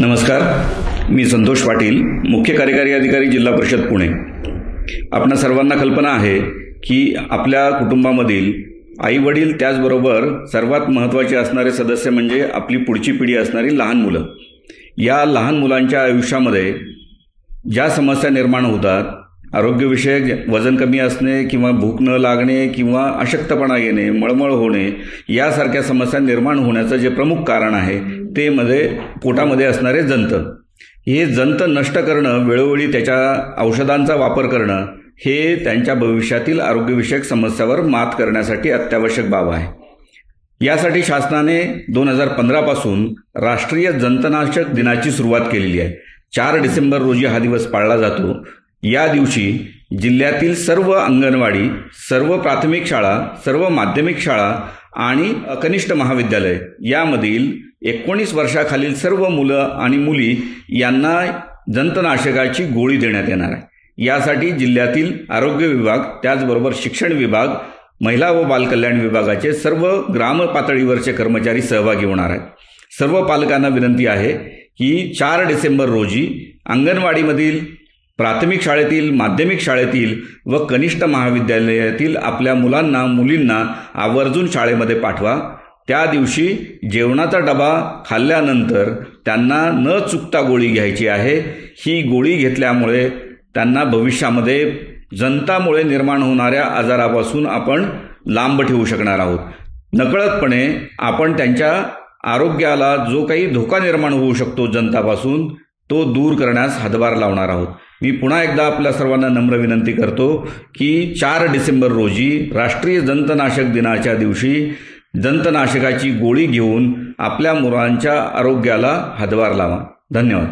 नमस्कार. मी संतोष पाटील मुख्य कार्यकारी अधिकारी जिल्हा परिषद पुणे. आपणा सर्वांना कल्पना आहे की आपल्या कुटुंबामधील आई वडील त्याचबरोबर सर्वात महत्त्वाचे असणारे सदस्य म्हणजे आपली पुढची पिढी असणारी लहान मुलं. या लहान मुलांच्या आयुष्यामध्ये ज्या समस्या निर्माण होतात आरोग्यविषयक वजन कमी असणे किंवा भूक न लागणे किंवा अशक्तपणा येणे मळमळ होणे यासारख्या समस्या निर्माण होण्याचं जे प्रमुख कारण आहे ते मध्ये पोटामध्ये असणारे जंत. हे जंत नष्ट करणं वेळोवेळी त्याच्या औषधांचा वापर करणं हे त्यांच्या भविष्यातील आरोग्यविषयक समस्यावर मात करण्यासाठी अत्यावश्यक बाब आहे. यासाठी शासनाने दोन हजार पंधरापासून राष्ट्रीय जंतनाशक दिनाची सुरुवात केलेली आहे. चार डिसेंबर रोजी हा दिवस पाळला जातो. या दिवशी जिल्ह्यातील सर्व अंगणवाडी सर्व प्राथमिक शाळा सर्व माध्यमिक शाळा आणि कनिष्ठ महाविद्यालय यामधील एकोणीस वर्षाखालील सर्व मुलं आणि मुली यांना जंतनाशकाची गोळी देण्यात येणार आहे. यासाठी जिल्ह्यातील आरोग्य विभाग त्याचबरोबर शिक्षण विभाग महिला व बालकल्याण विभागाचे सर्व ग्राम पातळीवरचे कर्मचारी सहभागी होणार आहेत. सर्व पालकांना विनंती आहे की चार डिसेंबर रोजी अंगणवाडीमधील प्राथमिक शाळेतील माध्यमिक शाळेतील व कनिष्ठ महाविद्यालयातील आपल्या मुलांना मुलींना आवर्जून शाळेमध्ये पाठवा. त्या दिवशी जेवणाचा डबा खाल्ल्यानंतर त्यांना न चुकता गोळी घ्यायची आहे. ही गोळी घेतल्यामुळे त्यांना भविष्यामध्ये जंतामुळे निर्माण होणाऱ्या आजारापासून आपण लांब ठेवू शकणार आहोत. नकळतपणे आपण त्यांच्या आरोग्याला जो काही धोका निर्माण होऊ शकतो जनतापासून तो दूर करण्यास हातभार लावणार आहोत. मी पुन्हा एकदा आपल्या सर्वांना नम्र विनंती करतो की चार डिसेंबर रोजी राष्ट्रीय जंतनाशक दिनाच्या दिवशी जंतनाशकाची गोळी घेऊन आपल्या मुलांच्या आरोग्याला हातभार लावा. धन्यवाद.